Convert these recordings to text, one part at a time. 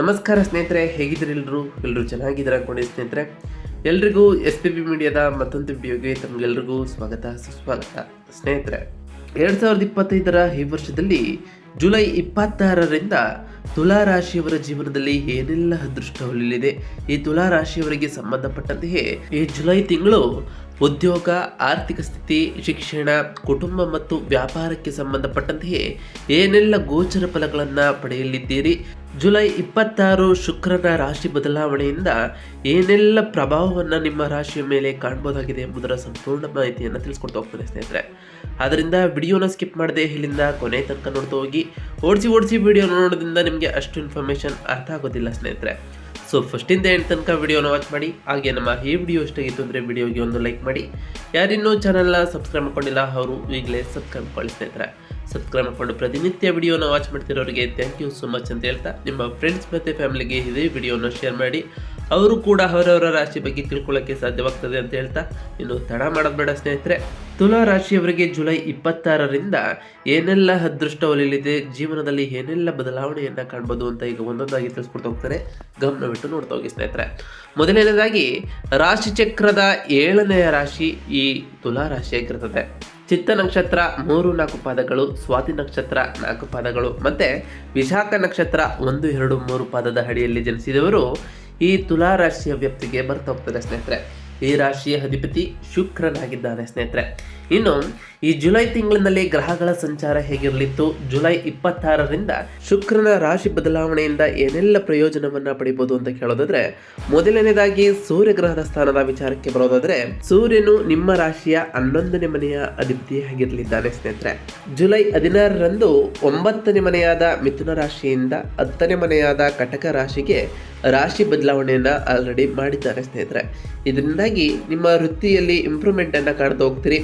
ನಮಸ್ಕಾರ ಸ್ನೇಹಿತರೆ, ಹೇಗಿದ್ದೀರಿ ಎಲ್ಲರೂ? ಎಲ್ಲರೂ ಚೆನ್ನಾಗಿದ್ದೀರ ಅನ್ಕೊಂಡು ಸ್ನೇಹಿತರೆ. ಎಲ್ರಿಗೂ ಎಸ್ ಪಿ ಬಿ ಮೀಡಿಯಾದ ಮತ್ತೊಂದು ವಿಡಿಯೋಗೆ ತಮಗೆಲ್ರಿಗೂ ಸ್ವಾಗತ, ಸುಸ್ವಾಗತ. ಸ್ನೇಹಿತರೆ, ಎರಡು ಸಾವಿರದ ಇಪ್ಪತ್ತೈದರ ಈ ವರ್ಷದಲ್ಲಿ ಜುಲೈ ಇಪ್ಪತ್ತಾರರಿಂದ ತುಲಾ ರಾಶಿಯವರ ಜೀವನದಲ್ಲಿ ಏನೆಲ್ಲ ಅದೃಷ್ಟ ಹೊಲಿಲಿದೆ ಈ ತುಲಾ ರಾಶಿಯವರಿಗೆ ಸಂಬಂಧಪಟ್ಟಂತೆಯೇ ಈ ಜುಲೈ ತಿಂಗಳು ಉದ್ಯೋಗ, ಆರ್ಥಿಕ ಸ್ಥಿತಿ, ಶಿಕ್ಷಣ, ಕುಟುಂಬ ಮತ್ತು ವ್ಯಾಪಾರಕ್ಕೆ ಸಂಬಂಧಪಟ್ಟಂತೆಯೇ ಏನೆಲ್ಲ ಗೋಚರ ಫಲಗಳನ್ನು ಪಡೆಯಲಿದ್ದೀರಿ? ಜುಲೈ ಇಪ್ಪತ್ತಾರು ಶುಕ್ರನ ರಾಶಿ ಬದಲಾವಣೆಯಿಂದ ಏನೆಲ್ಲ ಪ್ರಭಾವವನ್ನು ನಿಮ್ಮ ರಾಶಿಯ ಮೇಲೆ ಕಾಣ್ಬೋದಾಗಿದೆ ಎಂಬುದರ ಸಂಪೂರ್ಣ ಮಾಹಿತಿಯನ್ನು ತಿಳಿಸ್ಕೊಡ್ತಾ ಹೋಗ್ತಾರೆ ಸ್ನೇಹಿತರೆ. ಆದ್ದರಿಂದ ವಿಡಿಯೋನ ಸ್ಕಿಪ್ ಮಾಡದೆ ಇಲ್ಲಿಂದ ಕೊನೆ ತನಕ ನೋಡ್ತಾ ಹೋಗಿ. ಓಡಿಸಿ ಓಡಿಸಿ ವಿಡಿಯೋ ನೋಡೋದ್ರಿಂದ ನಿಮಗೆ ಅಷ್ಟು ಇನ್ಫಾರ್ಮೇಷನ್ ಅರ್ಥ ಆಗೋದಿಲ್ಲ ಸ್ನೇಹಿತರೆ. ಸೊ ಫಸ್ಟಿಂದ ಎಂಡ್ ತನಕ ವಿಡಿಯೋನ ವಾಚ್ ಮಾಡಿ, ಹಾಗೆ ನಮ್ಮ ಈ ವಿಡಿಯೋ ಇಷ್ಟಾಗಿತ್ತು ಅಂದರೆ ವಿಡಿಯೋಗೆ ಒಂದು ಲೈಕ್ ಮಾಡಿ. ಯಾರಿನ್ನೂ ಚಾನಲ್ನ ಸಬ್ಸ್ಕ್ರೈಬ್ ಮಾಡ್ಕೊಂಡಿಲ್ಲ, ಅವರು ಈಗಲೇ ಸಬ್ಸ್ಕ್ರೈಬ್ ಮಾಡಿಸ್ತಾ ಇದ್ದಾರೆ ಸಬ್ಸ್ಕ್ರೈಬ್ ಮಾಡಿಕೊಂಡು ಪ್ರತಿನಿತ್ಯ ವಿಡಿಯೋನ ವಾಚ್ ಮಾಡ್ತಿರೋರಿಗೆ ಥ್ಯಾಂಕ್ ಯು ಸೊ ಮಚ್ ಅಂತ ಹೇಳ್ತಾ, ನಿಮ್ಮ ಫ್ರೆಂಡ್ಸ್ ಮತ್ತು ಫ್ಯಾಮಿಲಿಗೆ ಇದೇ ವಿಡಿಯೋನ ಶೇರ್ ಮಾಡಿ. ಅವರು ಕೂಡ ಅವರವರ ರಾಶಿ ಬಗ್ಗೆ ತಿಳ್ಕೊಳ್ಳೋಕ್ಕೆ ಸಾಧ್ಯವಾಗ್ತದೆ ಅಂತ ಹೇಳ್ತಾ, ಇನ್ನು ತಡ ಮಾಡೋದು ಬೇಡ ಸ್ನೇಹಿತರೆ. ತುಲಾ ರಾಶಿಯವರಿಗೆ ಜುಲೈ ಇಪ್ಪತ್ತಾರರಿಂದ ಏನೆಲ್ಲ ಅದೃಷ್ಟ ಒಲಿಯಲಿದೆ, ಜೀವನದಲ್ಲಿ ಏನೆಲ್ಲ ಬದಲಾವಣೆಯನ್ನು ಕಾಣ್ಬೋದು ಅಂತ ಈಗ ಒಂದೊಂದಾಗಿ ತಿಳಿಸ್ಕೊಡ್ತಾ ಹೋಗ್ತಾರೆ. ಗಮನವಿಟ್ಟು ನೋಡ್ತಾ ಹೋಗಿ ಸ್ನೇಹಿತರೆ. ಮೊದಲನೇದಾಗಿ ರಾಶಿ ಚಕ್ರದ ಏಳನೆಯ ರಾಶಿ ಈ ತುಲಾ ರಾಶಿಯಾಗಿರ್ತದೆ. ಚಿತ್ತ ನಕ್ಷತ್ರ ಮೂರು ನಾಲ್ಕು ಪಾದಗಳು, ಸ್ವಾತಿ ನಕ್ಷತ್ರ ನಾಲ್ಕು ಪಾದಗಳು, ಮತ್ತು ವಿಶಾಖ ನಕ್ಷತ್ರ ಒಂದು, ಎರಡು, ಮೂರು ಪಾದದ ಅಡಿಯಲ್ಲಿ ಜನಿಸಿದವರು ಈ ತುಲಾ ರಾಶಿಯ ವ್ಯಕ್ತಿಗೆ ಬರ್ತಾ ಹೋಗ್ತದೆ ಸ್ನೇಹಿತರೆ. ಈ ರಾಶಿಯ ಅಧಿಪತಿ ಶುಕ್ರನಾಗಿದ್ದಾನೆ ಸ್ನೇಹಿತರೆ. ಇನ್ನು ಈ ಜುಲೈ ತಿಂಗಳಿನಲ್ಲಿ ಗ್ರಹಗಳ ಸಂಚಾರ ಹೇಗಿರಲಿತ್ತು? ಜುಲೈ ಇಪ್ಪತ್ತಾರರಿಂದ ಶುಕ್ರನ ರಾಶಿ ಬದಲಾವಣೆಯಿಂದ ಏನೆಲ್ಲ ಪ್ರಯೋಜನವನ್ನ ಪಡಿಬಹುದು ಅಂತ ಕೇಳೋದಾದ್ರೆ, ಮೊದಲನೇದಾಗಿ ಸೂರ್ಯ ಗ್ರಹದ ಸ್ಥಾನದ ವಿಚಾರಕ್ಕೆ ಬರೋದಾದ್ರೆ, ಸೂರ್ಯನು ನಿಮ್ಮ ರಾಶಿಯ ಹನ್ನೊಂದನೇ ಮನೆಯ ಅಧಿಪತಿಯಾಗಿರಲಿದ್ದಾನೆ ಸ್ನೇಹಿತರೆ. ಜುಲೈ ಹದಿನಾರರಂದು ಒಂಬತ್ತನೇ ಮನೆಯಾದ ಮಿಥುನ ರಾಶಿಯಿಂದ ಹತ್ತನೇ ಮನೆಯಾದ ಕಟಕ ರಾಶಿಗೆ ರಾಶಿ ಬದಲಾವಣೆಯನ್ನ ಆಲ್ರೆಡಿ ಮಾಡಿದ್ದಾರೆ ಸ್ನೇಹಿತರೆ. ಇದರಿಂದಾಗಿ ನಿಮ್ಮ ವೃತ್ತಿಯಲ್ಲಿ ಇಂಪ್ರೂವ್ಮೆಂಟ್ ಅನ್ನ ಕಾಣ್ತಾ ಹೋಗ್ತೀರಿ.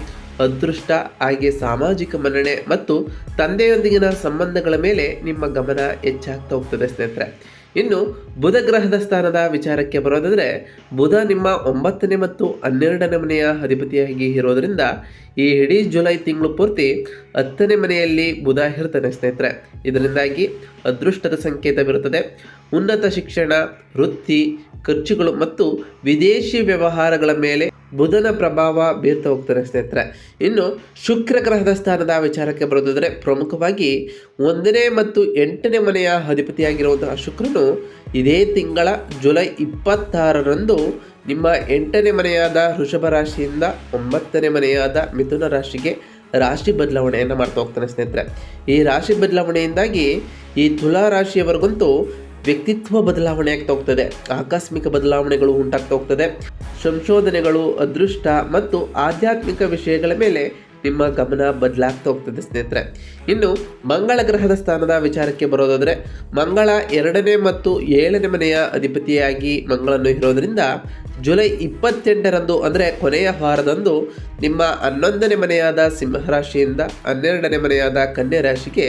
ಅದೃಷ್ಟ, ಹಾಗೆ ಸಾಮಾಜಿಕ ಮನ್ನಣೆ ಮತ್ತು ತಂದೆಯೊಂದಿಗಿನ ಸಂಬಂಧಗಳ ಮೇಲೆ ನಿಮ್ಮ ಗಮನ ಹೆಚ್ಚಾಗ್ತಾ ಹೋಗ್ತದೆ ಸ್ನೇಹಿತರೆ. ಇನ್ನು ಬುಧ ಗ್ರಹದ ಸ್ಥಾನದ ವಿಚಾರಕ್ಕೆ ಬರೋದಾದರೆ ಬುಧ ನಿಮ್ಮ ಒಂಬತ್ತನೇ ಮತ್ತು ಹನ್ನೆರಡನೇ ಮನೆಯ ಅಧಿಪತಿಯಾಗಿ ಇರೋದರಿಂದ ಈ ಇಡೀ ಜುಲೈ ತಿಂಗಳು ಪೂರ್ತಿ ಹತ್ತನೇ ಮನೆಯಲ್ಲಿ ಬುಧ ಇರ್ತಾನೆ ಸ್ನೇಹಿತರೆ. ಇದರಿಂದಾಗಿ ಅದೃಷ್ಟದ ಸಂಕೇತವಿರುತ್ತದೆ ಉನ್ನತ ಶಿಕ್ಷಣ, ವೃತ್ತಿ, ಖರ್ಚುಗಳು ಮತ್ತು ವಿದೇಶಿ ವ್ಯವಹಾರಗಳ ಮೇಲೆ ಬುಧನ ಪ್ರಭಾವ ಬೀರ್ತಾ ಹೋಗ್ತಾರೆ ಸ್ನೇಹಿತರೆ. ಇನ್ನು ಶುಕ್ರ ಗ್ರಹದ ಸ್ಥಾನದ ವಿಚಾರಕ್ಕೆ ಬರೋದಾದರೆ ಪ್ರಮುಖವಾಗಿ ಒಂದನೇ ಮತ್ತು ಎಂಟನೇ ಮನೆಯ ಅಧಿಪತಿಯಾಗಿರುವಂತಹ ಶುಕ್ರನು ಇದೇ ತಿಂಗಳ ಜುಲೈ ಇಪ್ಪತ್ತಾರರಂದು ನಿಮ್ಮ ಎಂಟನೇ ಮನೆಯಾದ ವೃಷಭ ರಾಶಿಯಿಂದ ಒಂಬತ್ತನೇ ಮನೆಯಾದ ಮಿಥುನ ರಾಶಿಗೆ ರಾಶಿ ಬದಲಾವಣೆಯನ್ನು ಮಾಡ್ತಾ ಹೋಗ್ತಾನೆ ಸ್ನೇಹಿತರೆ. ಈ ರಾಶಿ ಬದಲಾವಣೆಯಿಂದಾಗಿ ಈ ತುಲಾ ರಾಶಿಯವರೆಗಂತೂ ವ್ಯಕ್ತಿತ್ವ ಬದಲಾವಣೆ ಆಗ್ತಾ ಹೋಗ್ತದೆ, ಆಕಸ್ಮಿಕ ಬದಲಾವಣೆಗಳು ಉಂಟಾಗ್ತಾ ಹೋಗ್ತದೆ. ಸಂಶೋಧನೆಗಳು, ಅದೃಷ್ಟ ಮತ್ತು ಆಧ್ಯಾತ್ಮಿಕ ವಿಷಯಗಳ ಮೇಲೆ ನಿಮ್ಮ ಗಮನ ಬದಲಾಗ್ತಾ ಹೋಗ್ತದೆ ಸ್ನೇಹಿತರೆ. ಇನ್ನು ಮಂಗಳ ಗ್ರಹದ ಸ್ಥಾನದ ವಿಚಾರಕ್ಕೆ ಬರೋದಾದರೆ, ಮಂಗಳ ಎರಡನೇ ಮತ್ತು ಏಳನೇ ಮನೆಯ ಅಧಿಪತಿಯಾಗಿ ಮಂಗಳನ್ನು ಇರೋದರಿಂದ ಜುಲೈ ಇಪ್ಪತ್ತೆಂಟರಂದು ಅಂದರೆ ಕೊನೆಯ ವಾರದಂದು ನಿಮ್ಮ ಹನ್ನೊಂದನೇ ಮನೆಯಾದ ಸಿಂಹರಾಶಿಯಿಂದ ಹನ್ನೆರಡನೇ ಮನೆಯಾದ ಕನ್ಯಾ ರಾಶಿಗೆ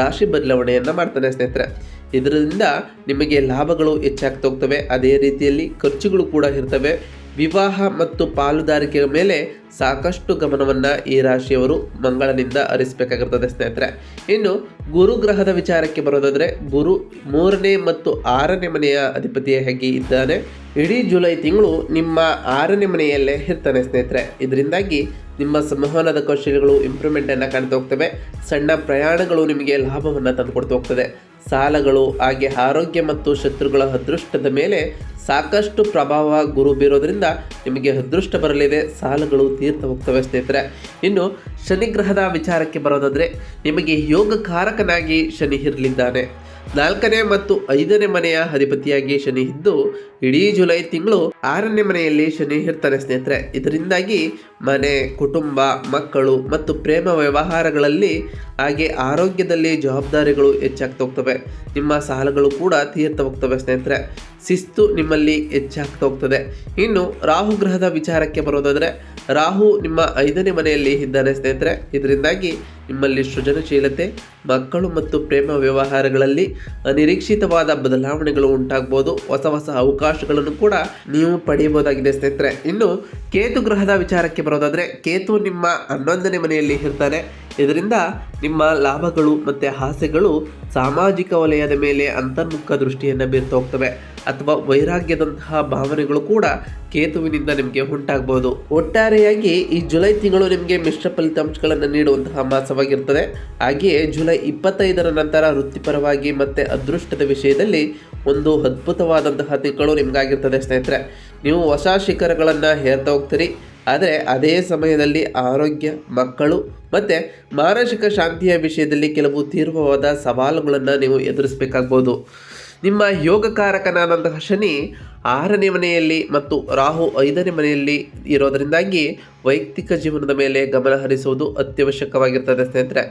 ರಾಶಿ ಬದಲಾವಣೆಯನ್ನು ಮಾಡ್ತಾನೆ ಸ್ನೇಹಿತರೆ. ಇದರಿಂದ ನಿಮಗೆ ಲಾಭಗಳು ಹೆಚ್ಚಾಗ್ತಾ ಹೋಗ್ತವೆ. ಅದೇ ರೀತಿಯಲ್ಲಿ ಖರ್ಚುಗಳು ಕೂಡ ಇರ್ತವೆ. ವಿವಾಹ ಮತ್ತು ಪಾಲುದಾರಿಕೆಯ ಮೇಲೆ ಸಾಕಷ್ಟು ಗಮನವನ್ನು ಈ ರಾಶಿಯವರು ಮಂಗಳನಿಂದ ಹರಿಸಬೇಕಾಗಿರ್ತದೆ ಸ್ನೇಹಿತರೆ. ಇನ್ನು ಗುರು ಗ್ರಹದ ವಿಚಾರಕ್ಕೆ ಬರೋದಾದರೆ ಗುರು ಮೂರನೇ ಮತ್ತು ಆರನೇ ಮನೆಯ ಅಧಿಪತಿಯಾಗಿ ಇದ್ದಾನೆ. ಇಡೀ ಜುಲೈ ತಿಂಗಳು ನಿಮ್ಮ ಆರನೇ ಮನೆಯಲ್ಲೇ ಇರ್ತಾನೆ ಸ್ನೇಹಿತರೆ. ಇದರಿಂದಾಗಿ ನಿಮ್ಮ ಸಂವಹನದ ಕೌಶಲ್ಯಗಳು ಇಂಪ್ರೂವ್ಮೆಂಟನ್ನು ಕಾಣ್ತಾ ಹೋಗ್ತವೆ. ಸಣ್ಣ ಪ್ರಯಾಣಗಳು ನಿಮಗೆ ಲಾಭವನ್ನು ತಂದುಕೊಡ್ತಾ ಹೋಗ್ತದೆ. ಸಾಲಗಳು, ಹಾಗೆ ಆರೋಗ್ಯ ಮತ್ತು ಶತ್ರುಗಳ ಅದೃಷ್ಟದ ಮೇಲೆ ಸಾಕಷ್ಟು ಪ್ರಭಾವ ಗುರು ಬೀರೋದ್ರಿಂದ ನಿಮಗೆ ಅದೃಷ್ಟ ಬರಲಿದೆ, ಸಾಲಗಳು ತೀರ್ಥ ಹೋಗ್ತವೆ ಸ್ನೇಹಿತರೆ. ಇನ್ನು ಶನಿ ಗ್ರಹದ ವಿಚಾರಕ್ಕೆ ಬರೋದಾದರೆ, ನಿಮಗೆ ಯೋಗಕಾರಕನಾಗಿ ಶನಿ ಇರಲಿದ್ದಾನೆ. ನಾಲ್ಕನೇ ಮತ್ತು ಐದನೇ ಮನೆಯ ಅಧಿಪತಿಯಾಗಿ ಶನಿ ಇದ್ದು, ಇಡೀ ಜುಲೈ ತಿಂಗಳು ಆರನೇ ಮನೆಯಲ್ಲಿ ಶನಿ ಇರ್ತಾನೆ ಸ್ನೇಹಿತರೆ. ಇದರಿಂದಾಗಿ ಮನೆ, ಕುಟುಂಬ, ಮಕ್ಕಳು ಮತ್ತು ಪ್ರೇಮ ವ್ಯವಹಾರಗಳಲ್ಲಿ ಹಾಗೆ ಆರೋಗ್ಯದಲ್ಲಿ ಜವಾಬ್ದಾರಿಗಳು ಹೆಚ್ಚಾಗ್ತಾ ಹೋಗ್ತವೆ. ನಿಮ್ಮ ಸಾಲಗಳು ಕೂಡ ತೀರ್ಥ ಹೋಗ್ತವೆ ಸ್ನೇಹಿತರೆ. ಶಿಸ್ತು ನಿಮ್ಮಲ್ಲಿ ಹೆಚ್ಚಾಗ್ತಾ ಹೋಗ್ತದೆ. ಇನ್ನು ರಾಹು ಗ್ರಹದ ವಿಚಾರಕ್ಕೆ ಬರೋದಾದರೆ, ರಾಹು ನಿಮ್ಮ ಐದನೇ ಮನೆಯಲ್ಲಿ ಇದ್ದಾನೆ ಸ್ನೇಹಿತರೆ. ಇದರಿಂದಾಗಿ ನಿಮ್ಮಲ್ಲಿ ಸೃಜನಶೀಲತೆ, ಮಕ್ಕಳು ಮತ್ತು ಪ್ರೇಮ ವ್ಯವಹಾರಗಳಲ್ಲಿ ಅನಿರೀಕ್ಷಿತವಾದ ಬದಲಾವಣೆಗಳು ಉಂಟಾಗ್ಬೋದು. ಹೊಸ ಹೊಸ ಅವಕಾಶಗಳನ್ನು ಕೂಡ ನೀವು ಪಡೆಯಬಹುದಾಗಿದೆ ಸ್ನೇಹಿತರೆ. ಇನ್ನು ಕೇತು ಗ್ರಹದ ವಿಚಾರಕ್ಕೆ ಬರೋದಾದರೆ, ಕೇತು ನಿಮ್ಮ ಹನ್ನೊಂದನೇ ಮನೆಯಲ್ಲಿ ಇರ್ತಾನೆ. ಇದರಿಂದ ನಿಮ್ಮ ಲಾಭಗಳು ಮತ್ತು ಆಸೆಗಳು ಸಾಮಾಜಿಕ ವಲಯದ ಮೇಲೆ ಅಂತರ್ಮುಖ ದೃಷ್ಟಿಯನ್ನು ಬೀರ್ತಾ ಹೋಗ್ತವೆ. ಅಥವಾ ವೈರಾಗ್ಯದಂತಹ ಭಾವನೆಗಳು ಕೂಡ ಕೇತುವಿನಿಂದ ನಿಮಗೆ ಉಂಟಾಗಬಹುದು. ಒಟ್ಟಾರೆಯಾಗಿ ಈ ಜುಲೈ ತಿಂಗಳು ನಿಮಗೆ ಮಿಶ್ರ ಫಲಿತಾಂಶಗಳನ್ನು ನೀಡುವಂತಹ ಮಾಸವಾಗಿರ್ತದೆ. ಹಾಗೆಯೇ ಜುಲೈ ಇಪ್ಪತ್ತೈದರ ನಂತರ ವೃತ್ತಿಪರವಾಗಿ ಮತ್ತು ಅದೃಷ್ಟದ ವಿಷಯದಲ್ಲಿ ಒಂದು ಅದ್ಭುತವಾದಂತಹ ತಿಂಗಳು ನಿಮಗಾಗಿರ್ತದೆ ಸ್ನೇಹಿತರೆ. ನೀವು ಹೊಸ ಶಿಖರಗಳನ್ನು ಹೇರ್ತಾ ಹೋಗ್ತೀರಿ. ಆದರೆ ಅದೇ ಸಮಯದಲ್ಲಿ ಆರೋಗ್ಯ, ಮಕ್ಕಳು ಮತ್ತು ಮಾನಸಿಕ ಶಾಂತಿಯ ವಿಷಯದಲ್ಲಿ ಕೆಲವು ತೀವ್ರವಾದ ಸವಾಲುಗಳನ್ನು ನೀವು ಎದುರಿಸಬೇಕಾಗ್ಬೋದು. ನಿಮ್ಮ ಯೋಗಕಾರಕನಾದಂತಹ ಶನಿ ಆರನೇ ಮನೆಯಲ್ಲಿ ಮತ್ತು ರಾಹು ಐದನೇ ಮನೆಯಲ್ಲಿ ಇರೋದರಿಂದಾಗಿ ವೈಯಕ್ತಿಕ ಜೀವನದ ಮೇಲೆ ಗಮನ ಹರಿಸುವುದು ಅತ್ಯವಶ್ಯಕವಾಗಿರ್ತದೆ ಸ್ನೇಹಿತರೆ.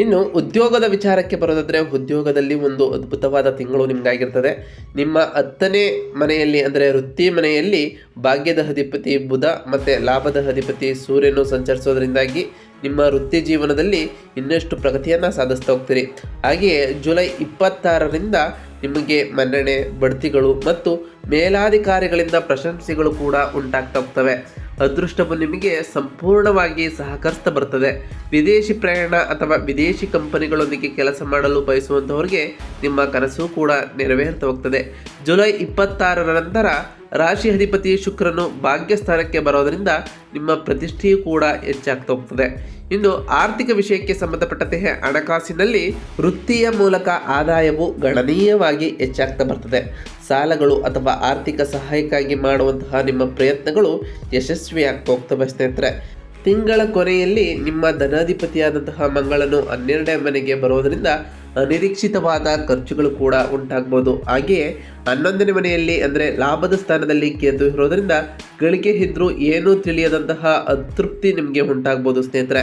ಇನ್ನು ಉದ್ಯೋಗದ ವಿಚಾರಕ್ಕೆ ಬರೋದಾದರೆ ಉದ್ಯೋಗದಲ್ಲಿ ಒಂದು ಅದ್ಭುತವಾದ ತಿಂಗಳು ನಿಮಗಾಗಿರ್ತದೆ. ನಿಮ್ಮ ಹತ್ತನೇ ಮನೆಯಲ್ಲಿ ಅಂದರೆ ವೃತ್ತಿ ಮನೆಯಲ್ಲಿ ಭಾಗ್ಯದ ಅಧಿಪತಿ ಬುಧ ಮತ್ತು ಲಾಭದ ಅಧಿಪತಿ ಸೂರ್ಯನು ಸಂಚರಿಸೋದ್ರಿಂದಾಗಿ ನಿಮ್ಮ ವೃತ್ತಿ ಜೀವನದಲ್ಲಿ ಇನ್ನಷ್ಟು ಪ್ರಗತಿಯನ್ನು ಸಾಧಿಸ್ತಾ ಹೋಗ್ತೀರಿ. ಹಾಗೆಯೇ ಜುಲೈ ಇಪ್ಪತ್ತಾರರಿಂದ ನಿಮಗೆ ಮನ್ನಣೆ, ಬಡ್ತಿಗಳು ಮತ್ತು ಮೇಲಾಧಿಕಾರಿಗಳಿಂದ ಪ್ರಶಂಸೆಗಳು ಕೂಡ ಉಂಟಾಗ್ತಾ ಹೋಗ್ತವೆ. ಅದೃಷ್ಟವು ನಿಮಗೆ ಸಂಪೂರ್ಣವಾಗಿ ಸಹಕರಿಸ್ತಾ ಬರ್ತದೆ. ವಿದೇಶಿ ಪ್ರಯಾಣ ಅಥವಾ ವಿದೇಶಿ ಕಂಪನಿಗಳೊಂದಿಗೆ ಕೆಲಸ ಮಾಡಲು ಬಯಸುವಂಥವ್ರಿಗೆ ನಿಮ್ಮ ಕನಸು ಕೂಡ ನೆರವೇರ್ತಾ ಹೋಗ್ತದೆ ಜುಲೈ ಇಪ್ಪತ್ತಾರರ ನಂತರ ರಾಶಿ ಅಧಿಪತಿ ಶುಕ್ರನು ಭಾಗ್ಯಸ್ಥಾನಕ್ಕೆ ಬರೋದರಿಂದ ನಿಮ್ಮ ಪ್ರತಿಷ್ಠೆಯೂ ಕೂಡ ಹೆಚ್ಚಾಗ್ತಾ ಹೋಗ್ತದೆ. ಇನ್ನು ಆರ್ಥಿಕ ವಿಷಯಕ್ಕೆ ಸಂಬಂಧಪಟ್ಟಂತೆ ಹಣಕಾಸಿನಲ್ಲಿ ವೃತ್ತಿಯ ಮೂಲಕ ಆದಾಯವು ಗಣನೀಯವಾಗಿ ಹೆಚ್ಚಾಗ್ತಾ ಬರ್ತದೆ. ಸಾಲಗಳು ಅಥವಾ ಆರ್ಥಿಕ ಸಹಾಯಕ್ಕಾಗಿ ಮಾಡುವಂತಹ ನಿಮ್ಮ ಪ್ರಯತ್ನಗಳು ಯಶಸ್ವಿಯಾಗ್ತಾ ಹೋಗ್ತವೆ ಸ್ನೇಹಿತರೆ ತಿಂಗಳ ಕೊನೆಯಲ್ಲಿ ನಿಮ್ಮ ಧನಾಧಿಪತಿಯಾದಂತಹ ಮಂಗಳನು ಹನ್ನೆರಡನೇ ಮನೆಗೆ ಬರೋದರಿಂದ ಅನಿರೀಕ್ಷಿತವಾದ ಖರ್ಚುಗಳು ಕೂಡ ಉಂಟಾಗ್ಬೋದು. ಹಾಗೆಯೇ ಹನ್ನೊಂದನೇ ಮನೆಯಲ್ಲಿ ಅಂದರೆ ಲಾಭದ ಸ್ಥಾನದಲ್ಲಿ ಕೇತು ಇರೋದರಿಂದ ಗಳಿಕೆ ಇದ್ದರೂ ಏನೂ ತಿಳಿಯದಂತಹ ಅತೃಪ್ತಿ ನಿಮಗೆ ಉಂಟಾಗ್ಬೋದು ಸ್ನೇಹಿತರೆ.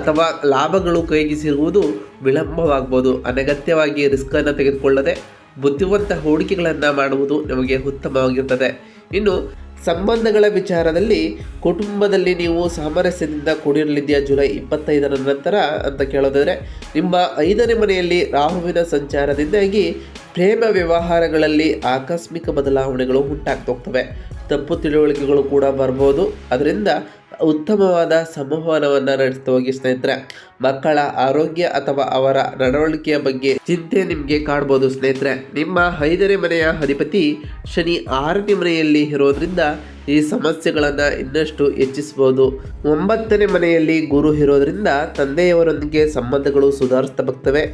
ಅಥವಾ ಲಾಭಗಳು ಕೈಗೆ ಸಿಗುವುದು ವಿಳಂಬವಾಗ್ಬೋದು. ಅನಗತ್ಯವಾಗಿ ರಿಸ್ಕನ್ನು ತೆಗೆದುಕೊಳ್ಳದೆ ಬುದ್ಧಿವಂತ ಹೂಡಿಕೆಗಳನ್ನು ಮಾಡುವುದು ನಮಗೆ ಉತ್ತಮವಾಗಿರ್ತದೆ. ಇನ್ನು ಸಂಬಂಧಗಳ ವಿಚಾರದಲ್ಲಿ ಕುಟುಂಬದಲ್ಲಿ ನೀವು ಸಾಮರಸ್ಯದಿಂದ ಕೂಡಿರಲಿದೆಯಾ ಜುಲೈ ಇಪ್ಪತ್ತೈದರ ನಂತರ ಅಂತ ಕೇಳೋದಾದರೆ, ನಿಮ್ಮ ಐದನೇ ಮನೆಯಲ್ಲಿ ರಾಹುವಿನ ಸಂಚಾರದಿಂದಾಗಿ ಪ್ರೇಮ ವ್ಯವಹಾರಗಳಲ್ಲಿ ಆಕಸ್ಮಿಕ ಬದಲಾವಣೆಗಳು ಉಂಟಾಗ್ತೋಗ್ತವೆ ತಪ್ಪು ತಿಳುವಳಿಕೆಗಳು ಕೂಡ ಬರ್ಬೋದು. ಅದರಿಂದ ಉತ್ತಮವಾದ ಸಂವಹನವನ್ನು ನಡೆಸ್ತಾ ಹೋಗಿ ಸ್ನೇಹಿತರೆ. ಮಕ್ಕಳ ಆರೋಗ್ಯ ಅಥವಾ ಅವರ ನಡವಳಿಕೆಯ ಬಗ್ಗೆ ಚಿಂತೆ ನಿಮಗೆ ಕಾಡ್ಬೋದು ಸ್ನೇಹಿತರೆ. ನಿಮ್ಮ ಐದನೇ ಮನೆಯ ಅಧಿಪತಿ ಶನಿ ಆರನೇ ಮನೆಯಲ್ಲಿ ಇರೋದ್ರಿಂದ ಈ ಸಮಸ್ಯೆಗಳನ್ನು ಇನ್ನಷ್ಟು ಹೆಚ್ಚಿಸ್ಬೋದು. ಒಂಬತ್ತನೇ ಮನೆಯಲ್ಲಿ ಗುರು ಇರೋದ್ರಿಂದ ತಂದೆಯವರೊಂದಿಗೆ ಸಂಬಂಧಗಳು ಸುಧಾರಿಸ್ತಾ ಬರ್ತವೆ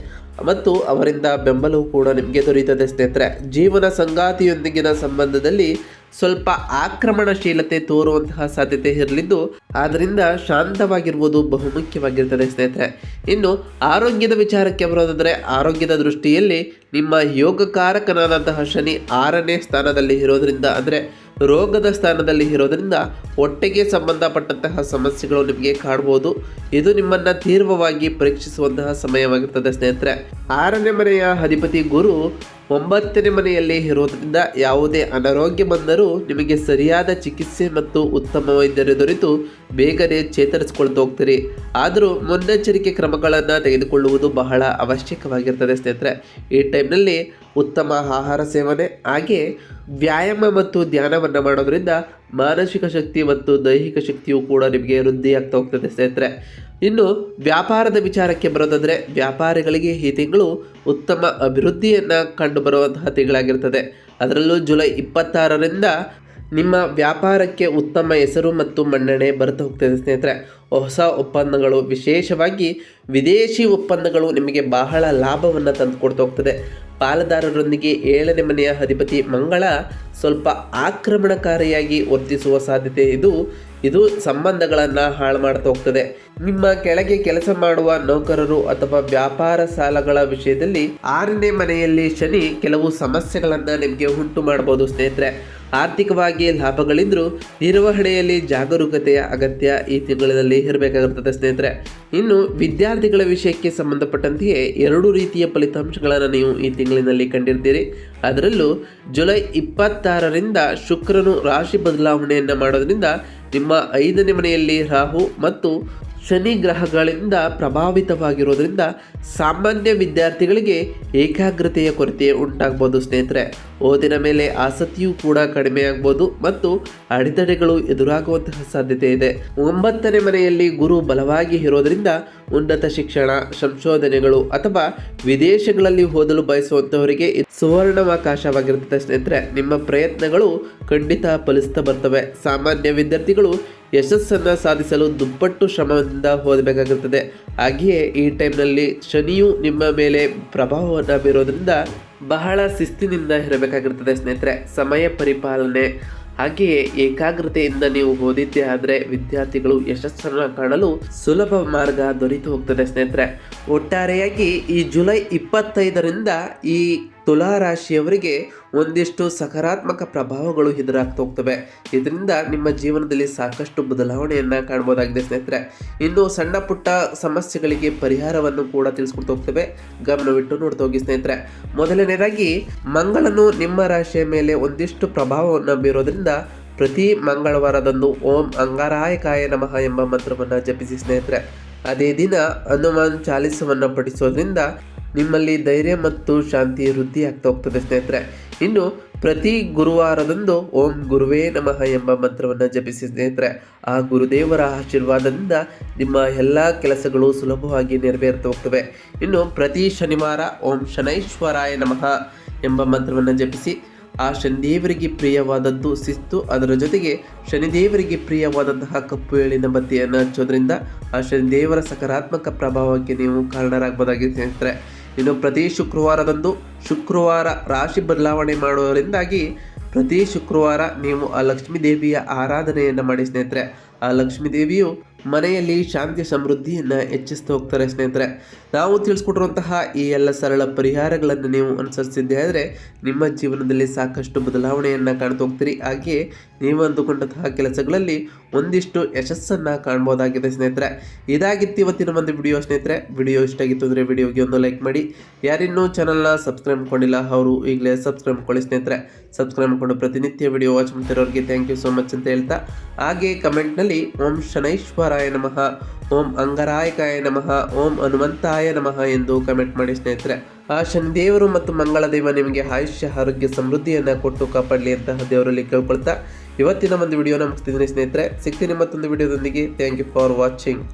ಮತ್ತು ಅವರಿಂದ ಬೆಂಬಲವು ಕೂಡ ನಿಮಗೆ ದೊರೆಯುತ್ತದೆ ಸ್ನೇಹಿತರೆ. ಜೀವನ ಸಂಗಾತಿಯೊಂದಿಗಿನ ಸಂಬಂಧದಲ್ಲಿ ಸ್ವಲ್ಪ ಆಕ್ರಮಣಶೀಲತೆ ತೋರುವಂತಹ ಸಾಧ್ಯತೆ ಇರಲಿದ್ದು ಆದ್ದರಿಂದ ಶಾಂತವಾಗಿರುವುದು ಬಹುಮುಖ್ಯವಾಗಿರ್ತದೆ ಸ್ನೇಹಿತರೆ. ಇನ್ನು ಆರೋಗ್ಯದ ವಿಚಾರಕ್ಕೆ ಬರೋದಾದರೆ, ಆರೋಗ್ಯದ ದೃಷ್ಟಿಯಲ್ಲಿ ನಿಮ್ಮ ಯೋಗಕಾರಕನಾದಂತಹ ಶನಿ ಆರನೇ ಸ್ಥಾನದಲ್ಲಿ ಇರೋದರಿಂದ, ಅಂದರೆ ರೋಗದ ಸ್ಥಾನದಲ್ಲಿ ಇರೋದರಿಂದ ಹೊಟ್ಟೆಗೆ ಸಂಬಂಧಪಟ್ಟಂತಹ ಸಮಸ್ಯೆಗಳು ನಿಮಗೆ ಕಾಣ್ಬೋದು. ಇದು ನಿಮ್ಮನ್ನು ತೀವ್ರವಾಗಿ ಪರೀಕ್ಷಿಸುವಂತಹ ಸಮಯವಾಗಿರ್ತದೆ ಸ್ನೇಹಿತರೆ. ಆರನೇ ಮನೆಯ ಅಧಿಪತಿ ಗುರು ಒಂಬತ್ತನೇ ಮನೆಯಲ್ಲಿ ಇರೋದರಿಂದ ಯಾವುದೇ ಅನಾರೋಗ್ಯ ಬಂದರೂ ನಿಮಗೆ ಸರಿಯಾದ ಚಿಕಿತ್ಸೆ ಮತ್ತು ಉತ್ತಮ ವೈದ್ಯರು ದೊರೆತು ಬೇಗನೆ ಚೇತರಿಸ್ಕೊಳ್ತಾ ಹೋಗ್ತೀರಿ. ಆದರೂ ಮುನ್ನೆಚ್ಚರಿಕೆ ಕ್ರಮಗಳನ್ನು ತೆಗೆದುಕೊಳ್ಳುವುದು ಬಹಳ ಅವಶ್ಯಕವಾಗಿರ್ತದೆ ಸ್ನೇಹಿತರೆ. ಈ ಟೈಮ್ನಲ್ಲಿ ಉತ್ತಮ ಆಹಾರ ಸೇವನೆ, ಹಾಗೆ ವ್ಯಾಯಾಮ ಮತ್ತು ಧ್ಯಾನವನ್ನು ಮಾಡೋದ್ರಿಂದ ಮಾನಸಿಕ ಶಕ್ತಿ ಮತ್ತು ದೈಹಿಕ ಶಕ್ತಿಯು ಕೂಡ ನಿಮಗೆ ವೃದ್ಧಿಯಾಗ್ತಾ ಹೋಗ್ತದೆ ಸ್ನೇಹಿತರೆ. ಇನ್ನು ವ್ಯಾಪಾರದ ವಿಚಾರಕ್ಕೆ ಬರೋದಾದರೆ ವ್ಯಾಪಾರಿಗಳಿಗೆ ಈ ತಿಂಗಳು ಉತ್ತಮ ಅಭಿವೃದ್ಧಿಯನ್ನು ಕಂಡುಬರುವಂತಹ ತಿಂಗಳಾಗಿರ್ತದೆ. ಅದರಲ್ಲೂ ಜುಲೈ ಇಪ್ಪತ್ತಾರರಿಂದ ನಿಮ್ಮ ವ್ಯಾಪಾರಕ್ಕೆ ಉತ್ತಮ ಹೆಸರು ಮತ್ತು ಮನ್ನಣೆ ಬರ್ತಾ ಹೋಗ್ತದೆ ಸ್ನೇಹಿತರೆ. ಹೊಸ ಒಪ್ಪಂದಗಳು ವಿಶೇಷವಾಗಿ ವಿದೇಶಿ ಒಪ್ಪಂದಗಳು ನಿಮಗೆ ಬಹಳ ಲಾಭವನ್ನು ತಂದು ಕೊಡ್ತಾ ಹೋಗ್ತದೆ. ಪಾಲುದಾರರೊಂದಿಗೆ ಏಳನೇ ಮನೆಯ ಅಧಿಪತಿ ಮಂಗಳ ಸ್ವಲ್ಪ ಆಕ್ರಮಣಕಾರಿಯಾಗಿ ವರ್ತಿಸುವ ಸಾಧ್ಯತೆ ಇದು. ಇದು ಸಂಬಂಧಗಳನ್ನು ಹಾಳು ಮಾಡ್ತಾ ಹೋಗ್ತದೆ. ನಿಮ್ಮ ಕೆಳಗೆ ಕೆಲಸ ಮಾಡುವ ನೌಕರರು ಅಥವಾ ವ್ಯಾಪಾರ ಸಾಲಗಳ ವಿಷಯದಲ್ಲಿ ಆರನೇ ಮನೆಯಲ್ಲಿ ಶನಿ ಕೆಲವು ಸಮಸ್ಯೆಗಳನ್ನು ನಿಮಗೆ ಉಂಟು ಮಾಡಬಹುದು ಸ್ನೇಹಿತರೆ. ಆರ್ಥಿಕವಾಗಿ ಲಾಭಗಳಿದ್ದರೂ ನಿರ್ವಹಣೆಯಲ್ಲಿ ಜಾಗರೂಕತೆಯ ಅಗತ್ಯ ಈ ತಿಂಗಳಲ್ಲಿ ಇರಬೇಕಾಗುತ್ತದೆ ಸ್ನೇಹಿತರೆ. ಇನ್ನು ವಿದ್ಯಾರ್ಥಿಗಳ ವಿಷಯಕ್ಕೆ ಸಂಬಂಧಪಟ್ಟಂತೆಯೇ ಎರಡು ರೀತಿಯ ಫಲಿತಾಂಶಗಳನ್ನು ನೀವು ಈ ತಿಂಗಳಿನಲ್ಲಿ ಕಂಡಿರ್ತೀರಿ. ಅದರಲ್ಲೂ ಜುಲೈ ಇಪ್ಪತ್ತಾರರಿಂದ ಶುಕ್ರನು ರಾಶಿ ಬದಲಾವಣೆಯನ್ನು ಮಾಡೋದ್ರಿಂದ ನಿಮ್ಮ ಐದನೇ ಮನೆಯಲ್ಲಿ ರಾಹು ಮತ್ತು ಶನಿ ಗ್ರಹಗಳಿಂದ ಪ್ರಭಾವಿತವಾಗಿರೋದ್ರಿಂದ ಸಾಮಾನ್ಯ ವಿದ್ಯಾರ್ಥಿಗಳಿಗೆ ಏಕಾಗ್ರತೆಯ ಕೊರತೆ ಉಂಟಾಗ್ಬೋದು ಸ್ನೇಹಿತರೆ. ಓದಿನ ಮೇಲೆ ಆಸಕ್ತಿಯೂ ಕೂಡ ಕಡಿಮೆಯಾಗ್ಬೋದು ಮತ್ತು ಅಡೆತಡೆಗಳು ಎದುರಾಗುವಂತಹ ಸಾಧ್ಯತೆ ಇದೆ. ಒಂಬತ್ತನೇ ಮನೆಯಲ್ಲಿ ಗುರು ಬಲವಾಗಿ ಇರೋದ್ರಿಂದ ಉನ್ನತ ಶಿಕ್ಷಣ, ಸಂಶೋಧನೆಗಳು ಅಥವಾ ವಿದೇಶಗಳಲ್ಲಿ ಓದಲು ಬಯಸುವಂತವರಿಗೆ ಇದು ಸುವರ್ಣಾವಕಾಶವಾಗಿರುತ್ತದೆ ಸ್ನೇಹಿತರೆ. ನಿಮ್ಮ ಪ್ರಯತ್ನಗಳು ಖಂಡಿತ ಫಲಿಸ್ತಾ ಬರ್ತವೆ. ಸಾಮಾನ್ಯ ವಿದ್ಯಾರ್ಥಿಗಳು ಯಶಸ್ಸನ್ನು ಸಾಧಿಸಲು ದುಪ್ಪಟ್ಟು ಶ್ರಮದಿಂದ ಓದಬೇಕಾಗುತ್ತದೆ ಹಾಗೆಯೇ ಈ ಟೈಮ್ನಲ್ಲಿ ಶನಿಯು ನಿಮ್ಮ ಮೇಲೆ ಪ್ರಭಾವವನ್ನು ಬೀರೋದ್ರಿಂದ ಬಹಳ ಶಿಸ್ತಿನಿಂದ ಇರಬೇಕಾಗಿರ್ತದೆ ಸ್ನೇಹಿತರೆ, ಸಮಯ ಪರಿಪಾಲನೆ. ಹಾಗೆಯೇ ಏಕಾಗ್ರತೆಯಿಂದ ನೀವು ಓದಿದ್ದೇ ಆದರೆ ವಿದ್ಯಾರ್ಥಿಗಳು ಯಶಸ್ಸನ್ನು ಕಾಣಲು ಸುಲಭ ಮಾರ್ಗ ದೊರೆತು ಹೋಗ್ತದೆ ಸ್ನೇಹಿತರೆ. ಒಟ್ಟಾರೆಯಾಗಿ ಈ ಜುಲೈ ಇಪ್ಪತ್ತೈದರಿಂದ ಈ ತುಲಾ ರಾಶಿಯವರಿಗೆ ಒಂದಿಷ್ಟು ಸಕಾರಾತ್ಮಕ ಪ್ರಭಾವಗಳು ಎದುರಾಗ್ತಾ ಹೋಗ್ತವೆ. ಇದರಿಂದ ನಿಮ್ಮ ಜೀವನದಲ್ಲಿ ಸಾಕಷ್ಟು ಬದಲಾವಣೆಯನ್ನು ಕಾಣ್ಬೋದಾಗಿದೆ ಸ್ನೇಹಿತರೆ. ಇನ್ನು ಸಣ್ಣ ಪುಟ್ಟ ಸಮಸ್ಯೆಗಳಿಗೆ ಪರಿಹಾರವನ್ನು ಕೂಡ ತಿಳಿಸ್ಕೊಡ್ತಾ ಹೋಗ್ತವೆ. ಗಮನವಿಟ್ಟು ನೋಡ್ತಾ ಹೋಗಿ ಸ್ನೇಹಿತರೆ. ಮೊದಲನೇದಾಗಿ, ಮಂಗಳನು ನಿಮ್ಮ ರಾಶಿಯ ಮೇಲೆ ಒಂದಿಷ್ಟು ಪ್ರಭಾವವನ್ನು ಬೀರೋದ್ರಿಂದ ಪ್ರತಿ ಮಂಗಳವಾರದಂದು ಓಂ ಅಂಗಾರಾಯಕಾಯ ನಮಃ ಎಂಬ ಮಂತ್ರವನ್ನು ಜಪಿಸಿ ಸ್ನೇಹಿತರೆ. ಅದೇ ದಿನ ಹನುಮಾನ್ ಚಾಲಿಸವನ್ನು ಪಠಿಸೋದ್ರಿಂದ ನಿಮ್ಮಲ್ಲಿ ಧೈರ್ಯ ಮತ್ತು ಶಾಂತಿ ವೃದ್ಧಿ ಆಗ್ತಾ ಹೋಗ್ತದೆ, ಸ್ನೇಹಿತರೆ. ಇನ್ನು ಪ್ರತಿ ಗುರುವಾರದಂದು ಓಂ ಗುರುವೇ ನಮಃ ಎಂಬ ಮಂತ್ರವನ್ನು ಜಪಿಸಿ, ಸ್ನೇಹಿತರೆ. ಆ ಗುರುದೇವರ ಆಶೀರ್ವಾದದಿಂದ ನಿಮ್ಮ ಎಲ್ಲ ಕೆಲಸಗಳು ಸುಲಭವಾಗಿ ನೆರವೇರ್ತಾ ಹೋಗ್ತವೆ. ಇನ್ನು ಪ್ರತಿ ಶನಿವಾರ ಓಂ ಶನೈಶ್ವರಾಯ ನಮಃ ಎಂಬ ಮಂತ್ರವನ್ನು ಜಪಿಸಿ, ಆ ಶನಿದೇವರಿಗೆ ಪ್ರಿಯವಾದದ್ದು ಶಿಸ್ತು, ಅದರ ಜೊತೆಗೆ ಶನಿದೇವರಿಗೆ ಪ್ರಿಯವಾದಂತಹ ಕಪ್ಪು ಎಳಿನ ಬತ್ತಿಯನ್ನು ಹಚ್ಚೋದ್ರಿಂದ ಆ ಶನಿದೇವರ ಸಕಾರಾತ್ಮಕ ಪ್ರಭಾವಕ್ಕೆ ನೀವು ಕಾರಣರಾಗಬಹುದಾಗಿದೆ ಸ್ನೇಹಿತರೆ. ಇನ್ನು ಪ್ರತಿ ಶುಕ್ರವಾರದಂದು ಶುಕ್ರವಾರ ರಾಶಿ ಬದಲಾವಣೆ ಮಾಡುವುದರಿಂದಾಗಿ ಪ್ರತಿ ಶುಕ್ರವಾರ ನೀವು ಆ ಲಕ್ಷ್ಮೀ ದೇವಿಯ ಆರಾಧನೆಯನ್ನು ಮಾಡಿ ಸ್ನೇಹಿತರೆ. ಆ ಲಕ್ಷ್ಮೀ ದೇವಿಯು ಮನೆಯಲ್ಲಿ ಶಾಂತಿ ಸಮೃದ್ಧಿಯನ್ನು ಹೆಚ್ಚಿಸ್ತಾ ಹೋಗ್ತಾರೆ ಸ್ನೇಹಿತರೆ. ನಾವು ತಿಳಿಸ್ಕೊಟ್ಟಿರುವಂತಹ ಈ ಎಲ್ಲ ಸರಳ ಪರಿಹಾರಗಳನ್ನು ನೀವು ಅನುಸರಿಸಿದ್ದೇ ಆದರೆ ನಿಮ್ಮ ಜೀವನದಲ್ಲಿ ಸಾಕಷ್ಟು ಬದಲಾವಣೆಯನ್ನು ಕಾಣ್ತಾ ಹೋಗ್ತೀರಿ. ಹಾಗೆಯೇ ನೀವು ಅಂದುಕೊಂಡಂತಹ ಕೆಲಸಗಳಲ್ಲಿ ಒಂದಿಷ್ಟು ಯಶಸ್ಸನ್ನು ಕಾಣ್ಬೋದಾಗಿದೆ ಸ್ನೇಹಿತರೆ. ಇದಾಗಿತ್ತು ಇವತ್ತಿನ ಒಂದು ವಿಡಿಯೋ ಸ್ನೇಹಿತರೆ. ವಿಡಿಯೋ ಇಷ್ಟ ಆಗಿತ್ತು ಅಂದರೆ ವಿಡಿಯೋಗೆ ಒಂದು ಲೈಕ್ ಮಾಡಿ. ಯಾರಿನ್ನೂ ಚಾನಲ್ನ ಸಬ್ಸ್ಕ್ರೈಬ್ ಮಾಡ್ಕೊಂಡಿಲ್ಲ, ಅವರು ಈಗಲೇ ಸಬ್ಸ್ಕ್ರೈಬ್ ಮಾಡ್ಕೊಳ್ಳಿ ಸ್ನೇಹಿತರೆ. ಸಬ್ಸ್ಕ್ರೈಬ್ ಮಾಡ್ಕೊಂಡು ಪ್ರತಿನಿತ್ಯ ವಿಡಿಯೋ ವಾಚ್ ಮಾಡ್ತಿರೋರಿಗೆ ಥ್ಯಾಂಕ್ ಯು ಸೋ ಮಚ್ ಅಂತ ಹೇಳ್ತಾ. ಹಾಗೆ ಕಮೆಂಟ್ನಲ್ಲಿ ಓಂ ಶನೈಶ್ವರಾಯ ನಮಃ, ಓಂ ಅಂಗರಾಯಕಾಯ ನಮಃ, ಓಂ ಹನುಮಂತಾಯ ನಮಃ ಎಂದು ಕಮೆಂಟ್ ಮಾಡಿ ಸ್ನೇಹಿತರೆ. ಆ ಶನಿದೇವರು ಮತ್ತು ಮಂಗಳ ದೇವ ನಿಮಗೆ ಆಯುಷ್ಯ, ಆರೋಗ್ಯ, ಸಮೃದ್ಧಿಯನ್ನು ಕೊಟ್ಟು ಕಾಪಾಡಲಿ ಅಂತ ದೇವರಲ್ಲಿ ಕೇಳ್ಕೊಳ್ತಾ ಇವತ್ತಿನ ಒಂದು ವಿಡಿಯೋನ ಮುಗಿಸ್ತಿದ್ದೀನಿ ಸ್ನೇಹಿತರೆ. ಸಿಗ್ತೀನಿ ಮತ್ತೊಂದು ವಿಡಿಯೋದೊಂದಿಗೆ. Thank you for watching